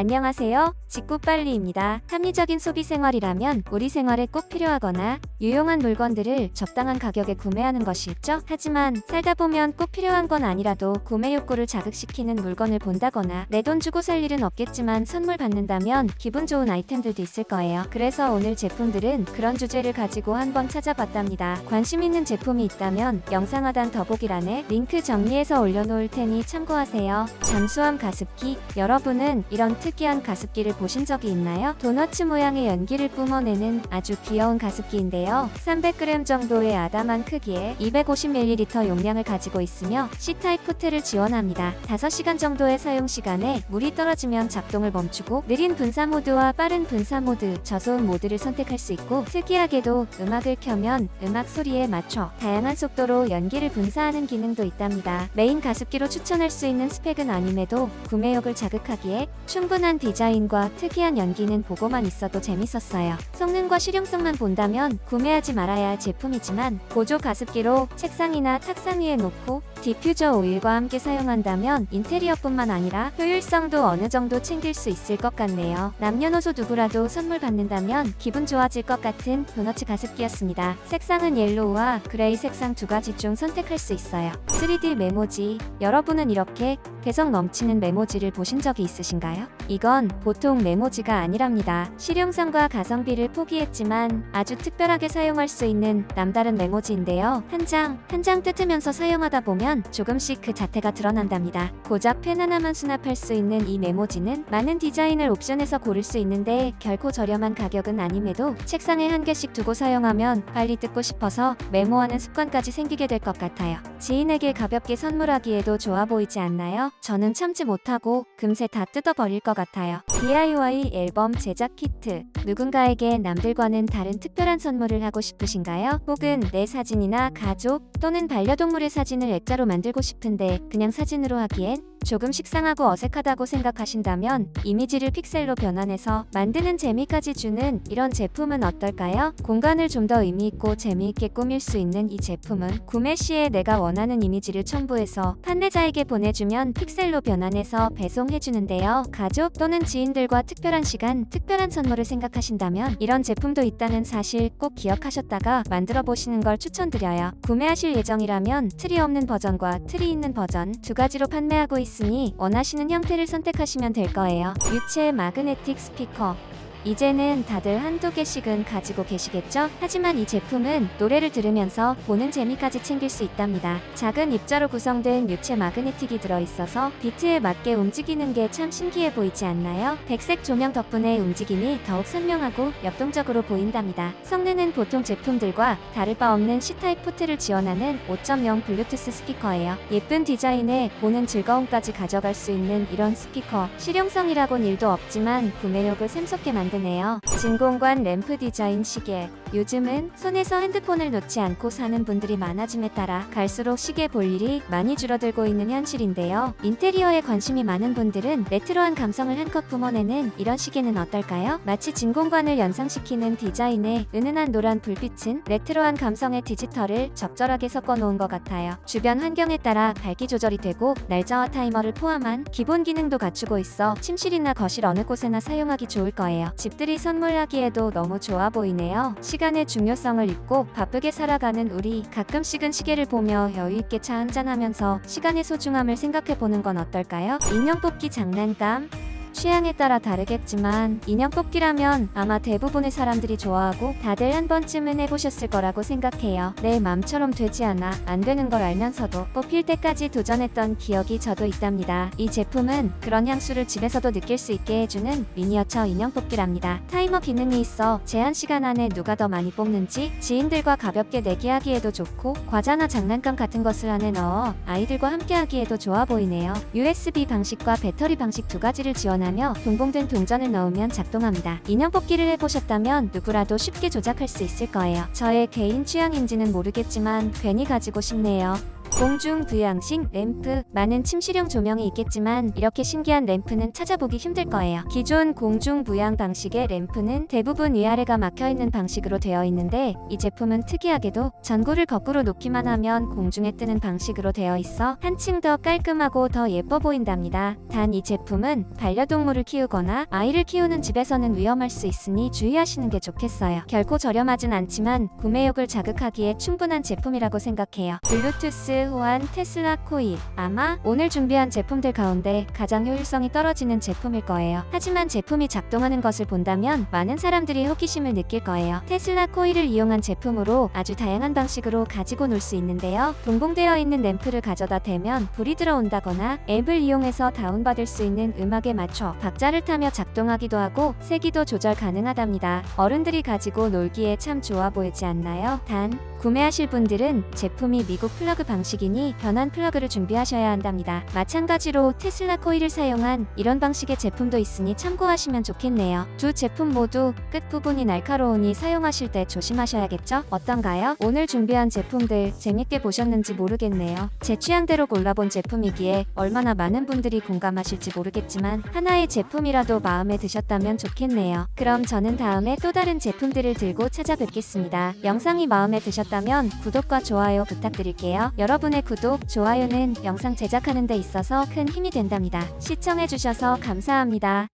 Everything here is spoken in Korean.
안녕하세요. 직구빨리입니다. 합리적인 소비 생활이라면 우리 생활에 꼭 필요하거나 유용한 물건들을 적당한 가격에 구매하는 것이 있죠. 하지만 살다 보면 꼭 필요한 건 아니라도 구매 욕구를 자극시키는 물건을 본다거나 내 돈 주고 살 일은 없겠지만 선물 받는다면 기분 좋은 아이템들도 있을 거예요. 그래서 오늘 제품들은 그런 주제를 가지고 한번 찾아봤답니다. 관심 있는 제품이 있다면 영상 하단 더보기란에 링크 정리해서 올려놓을 테니 참고하세요. 잠수함 가습기 여러분은 이런 특이한 가습기를 보신 적이 있나요? 도너츠 모양의 연기를 뿜어내는 아주 귀여운 가습기인데요. 300g 정도의 아담한 크기에 250ml 용량을 가지고 있으며 C타입 포트를 지원합니다. 5시간 정도의 사용 시간에 물이 떨어지면 작동을 멈추고 느린 분사 모드와 빠른 분사 모드, 저소음 모드를 선택할 수 있고 특이하게도 음악을 켜면 음악 소리에 맞춰 다양한 속도로 연기를 분사하는 기능도 있답니다. 메인 가습기로 추천할 수 있는 스펙은 아님에도 구매욕을 자극하기에 충분한 디자인과 특이한 연기는 보고만 있어도 재밌었어요. 성능과 실용성만 본다면 구매 하지 말아야 할 제품이지만 보조 가습기로 책상이나 탁상 위에 놓고 디퓨저 오일과 함께 사용한다면 인테리어뿐만 아니라 효율성도 어느 정도 챙길 수 있을 것 같네요. 남녀노소 누구라도 선물 받는다면 기분 좋아질 것 같은 도너츠 가습기였습니다. 색상은 옐로우와 그레이 색상 두 가지 중 선택할 수 있어요. 3D 메모지 여러분은 이렇게 개성 넘치는 메모지를 보신 적이 있으신가요? 이건 보통 메모지가 아니랍니다. 실용성과 가성비를 포기했지만 아주 특별하게 사용할 수 있는 남다른 메모지인데요. 한 장, 한 장 뜯으면서 사용하다 보면 조금씩 그 자태가 드러난답니다. 고작 펜 하나만 수납할 수 있는 이 메모지는 많은 디자인을 옵션에서 고를 수 있는데 결코 저렴한 가격은 아님에도 책상에 한 개씩 두고 사용하면 빨리 뜯고 싶어서 메모하는 습관까지 생기게 될 것 같아요. 지인에게 가볍게 선물하기에도 좋아 보이지 않나요? 저는 참지 못하고 금세 다 뜯어버릴 것 같아요. DIY 앨범 제작 키트. 누군가에게 남들과는 다른 특별한 선물을 하고 싶으신가요? 혹은 내 사진이나 가족 또는 반려동물의 사진을 액자로 만들고 싶은데 그냥 사진으로 하기엔 조금 식상하고 어색하다고 생각하신다면 이미지를 픽셀로 변환해서 만드는 재미까지 주는 이런 제품은 어떨까요? 공간을 좀 더 의미있고 재미있게 꾸밀 수 있는 이 제품은 구매 시에 내가 원하는 이미지를 첨부해서 판매자에게 보내주면 픽셀로 변환해서 배송해주는데요. 가족 또는 지인들과 특별한 시간, 특별한 선물을 생각하신다면 이런 제품도 있다는 사실 꼭 기억하셨다가 만들어 보시는 걸 추천드려요. 구매하실 예정이라면 틀이 없는 버전과 틀이 있는 버전 두 가지로 판매하고 있으니 원하시는 형태를 선택하시면 될 거예요. 유체 마그네틱 스피커 이제는 다들 한두 개씩은 가지고 계시겠죠? 하지만 이 제품은 노래를 들으면서 보는 재미까지 챙길 수 있답니다. 작은 입자로 구성된 유체 마그네틱이 들어있어서 비트에 맞게 움직이는 게 참 신기해 보이지 않나요? 백색 조명 덕분에 움직임이 더욱 선명하고 역동적으로 보인답니다. 성능은 보통 제품들과 다를 바 없는 C타입 포트를 지원하는 5.0 블루투스 스피커예요. 예쁜 디자인에 보는 즐거움까지 가져갈 수 있는 이런 스피커 실용성이라곤 일도 없지만 구매욕을 샘솟게 만듭니다. 만드네요. 진공관 램프 디자인 시계. 요즘은 손에서 핸드폰을 놓지 않고 사는 분들이 많아짐에 따라 갈수록 시계 볼 일이 많이 줄어들고 있는 현실인데요. 인테리어에 관심이 많은 분들은 레트로한 감성을 한껏 뿜어내는 이런 시계는 어떨까요? 마치 진공관을 연상시키는 디자인에 은은한 노란 불빛은 레트로한 감성의 디지털을 적절하게 섞어 놓은 것 같아요. 주변 환경에 따라 밝기 조절이 되고 날짜와 타이머를 포함한 기본 기능도 갖추고 있어 침실이나 거실 어느 곳에나 사용하기 좋을 거예요. 집들이 선물하기에도 너무 좋아 보이네요. 시 간의 중요성을 잊고 바쁘게 살아가는 우리 가끔씩은 시계를 보며 여유있게 차 한잔하면서 시간의 소중함을 생각해보는 건 어떨까요? 인형 뽑기 장난감 취향에 따라 다르겠지만 인형 뽑기라면 아마 대부분의 사람들이 좋아하고 다들 한 번쯤은 해보셨을 거라고 생각해요. 내 맘처럼 되지 않아 안 되는 걸 알면서도 뽑힐 때까지 도전했던 기억이 저도 있답니다. 이 제품은 그런 향수를 집에서도 느낄 수 있게 해주는 미니어처 인형 뽑기랍니다. 타이머 기능이 있어 제한 시간 안에 누가 더 많이 뽑는지 지인들과 가볍게 내기하기에도 좋고 과자나 장난감 같은 것을 안에 넣어 아이들과 함께하기에도 좋아 보이네요. USB 방식과 배터리 방식 두 가지를 지원 하며 동봉된 동전을 넣으면 작동합니다. 인형 뽑기를 해보셨다면 누구라도 쉽게 조작할 수 있을 거예요. 저의 개인 취향인지는 모르겠지만 괜히 가지고 싶네요. 공중 부양식 램프 많은 침실용 조명이 있겠지만 이렇게 신기한 램프는 찾아보기 힘들 거예요. 기존 공중 부양 방식의 램프는 대부분 위아래가 막혀 있는 방식으로 되어 있는데 이 제품은 특이하게도 전구를 거꾸로 놓기만 하면 공중에 뜨는 방식으로 되어 있어 한층 더 깔끔하고 더 예뻐 보인답니다. 단 이 제품은 반려동물을 키우거나 아이를 키우는 집에서는 위험할 수 있으니 주의하시는 게 좋겠어요. 결코 저렴하진 않지만 구매욕을 자극하기에 충분한 제품이라고 생각해요. 블루투스 호환 테슬라 코일 아마 오늘 준비한 제품들 가운데 가장 효율성이 떨어지는 제품일 거예요. 하지만 제품이 작동하는 것을 본다면 많은 사람들이 호기심을 느낄 거예요. 테슬라 코일을 이용한 제품으로 아주 다양한 방식으로 가지고 놀 수 있는데요. 동봉되어 있는 램프를 가져다 대면 불이 들어온다거나 앱을 이용해서 다운받을 수 있는 음악에 맞춰 박자를 타며 작동하기도 하고 세기도 조절 가능하답니다. 어른들이 가지고 놀기에 참 좋아 보이지 않나요? 단 구매하실 분들은 제품이 미국 플러그 방식 이니 변환 플러그를 준비하셔야 한답니다. 마찬가지로 테슬라 코일을 사용한 이런 방식의 제품도 있으니 참고하시면 좋겠네요. 두 제품 모두 끝부분이 날카로우니 사용하실 때 조심하셔야겠죠? 어떤가요? 오늘 준비한 제품들 재밌게 보셨는지 모르겠네요. 제 취향대로 골라본 제품이기에 얼마나 많은 분들이 공감하실지 모르겠지만 하나의 제품이라도 마음에 드셨다면 좋겠네요. 그럼 저는 다음에 또 다른 제품들을 들고 찾아뵙겠습니다. 영상이 마음에 드셨다면 구독과 좋아요 부탁드릴게요. 여러분의 구독, 좋아요는 영상 제작하는 데 있어서 큰 힘이 된답니다. 시청해주셔서 감사합니다.